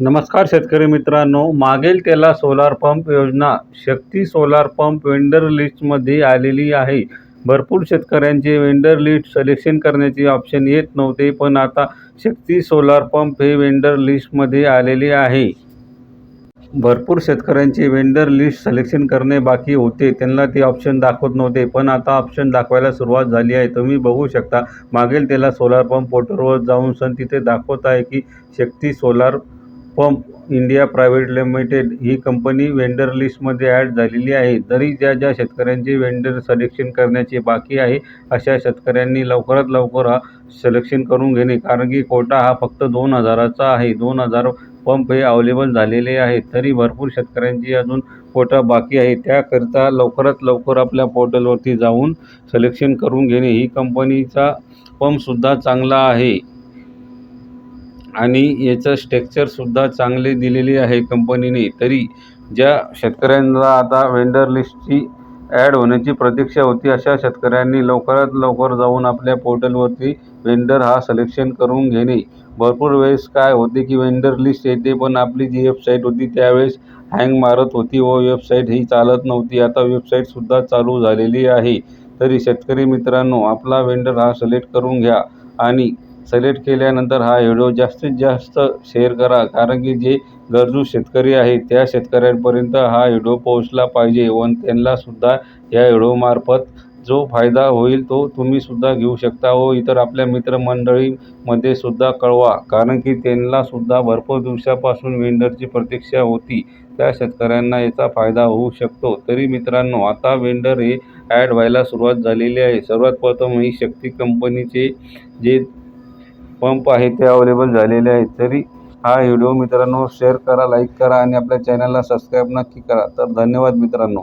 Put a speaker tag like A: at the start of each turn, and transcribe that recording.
A: नमस्कार शेतकरी मित्रांनो मागेल त्याला सोलार पंप योजना शक्ती सोलार पंप वेंडर लिस्टमध्ये आलेली आहे. भरपूर शेतकऱ्यांचे वेंडर लिस्ट सिलेक्शन करण्याचे ऑप्शन येत नव्हते पण आता शक्ती सोलार पंप हे वेंडर लिस्टमध्ये आलेले आहे. भरपूर शेतकऱ्यांचे वेंडर लिस्ट सिलेक्शन करणे बाकी होते त्यांना ते ऑप्शन दाखवत नव्हते पण आता ऑप्शन दाखवायला सुरुवात झाली आहे. तुम्ही बघू शकता मागेल त्याला सोलार पंप पोर्टलवर जाऊन सण तिथे दाखवत आहे की Shakti solar pump India private limited ही कंपनी वेंडर लिस्टमध्ये ॲड झालेली आहे. तरी ज्या ज्या शेतकऱ्यांचे वेंडर सलेक्शन करण्याचे बाकी आहे अशा शेतकऱ्यांनी लवकरात लवकर हा सिलेक्शन करून घेणे. कारण की कोटा हा फक्त दोन हजाराचा आहे. दोन हजार पंप हे अवेलेबल झालेले आहेत तरी भरपूर शेतकऱ्यांची अजून कोटा बाकी आहे. त्याकरिता लवकरात लवकर आपल्या पोर्टलवरती जाऊन सलेक्शन करून घेणे. ही कंपनीचा पंपसुद्धा चांगला आहे. आणि याचं स्ट्रक्चरसुद्धा चांगले दिलेले आहे कंपनीने तरी ज्या शेतकऱ्यांना आता वेंडर लिस्टची ॲड होण्याची प्रतीक्षा होती अशा शेतकऱ्यांनी लवकरात लवकर जाऊन आपल्या पोर्टलवरती वेंडर हा सिलेक्शन करून घेणे. भरपूर वेळेस काय होते की वेंडर लिस्ट येते पण आपली जी वेबसाईट होती त्यावेळेस हँग मारत होती व वेबसाईट ही चालत नव्हती. आता वेबसाईटसुद्धा चालू झालेली आहे. तरी शेतकरी मित्रांनो आपला वेंडर हा सिलेक्ट करून घ्या. आणि सिलेक्ट केल्यानंतर हा व्हिडिओ जास्तीत जास्त शेअर करा. कारण की जे गरजू शेतकरी आहेत त्या शेतकऱ्यांपर्यंत हा व्हिडिओ पोहोचला पाहिजे. व त्यांनासुद्धा या व्हिडिओमार्फत जो फायदा होईल तो तुम्हीसुद्धा घेऊ शकता. व इतर आपल्या मित्रमंडळीमध्ये सुद्धा कळवा. कारण की त्यांनासुद्धा भरपूर दिवसापासून वेंडरची प्रतीक्षा होती. त्या शेतकऱ्यांना याचा फायदा होऊ शकतो. तरी मित्रांनो आता वेंडर हे ॲड व्हायला सुरुवात झालेली आहे. सर्वात प्रथम ही शक्ती कंपनीचे जे पंप आहे ते अवेलेबल झालेले आहेत. तरी हा व्हिडिओ मित्रांनो शेअर करा लाईक करा आणि आपल्या चॅनलला सबस्क्राईब नक्की करा. तर धन्यवाद मित्रांनो.